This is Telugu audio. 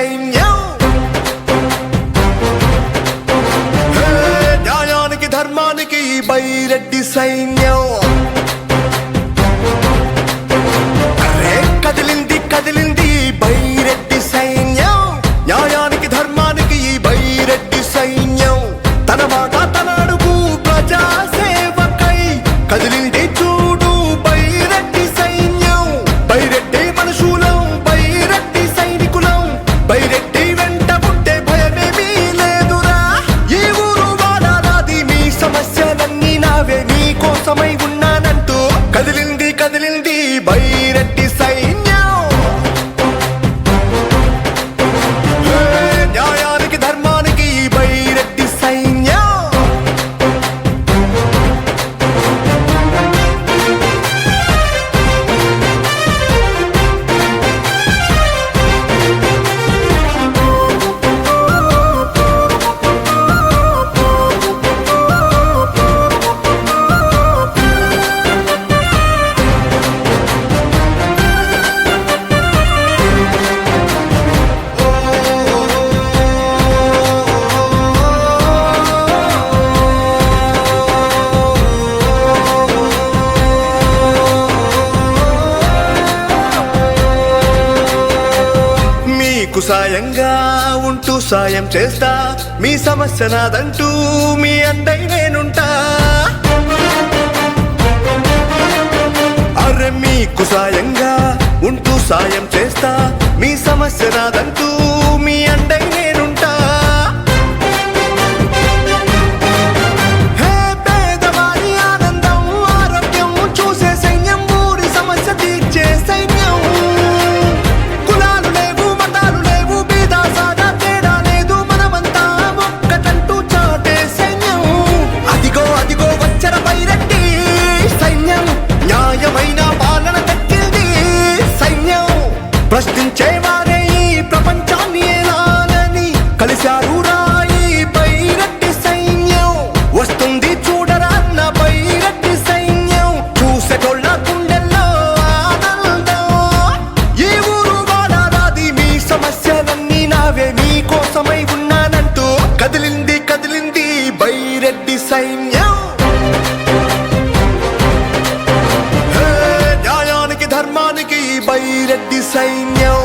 సైన్యం న్యాయానికి ధర్మానికి బైరెడ్డి సైన్యం కదిలింది కదిలింది బైరట్టి సై మీకు సాయంగా ఉంటూ సాయం చేస్తా. మీ సమస్య నాదంటూ మీ అందై నేనుంటా. అరే మీకు సాయంగా ఉంటూ సాయం చేస్తా. మీ సమస్య నాదంటూ సైన్యం న్యాయానికి ధర్మానికి బైరెడ్డి సైన్యం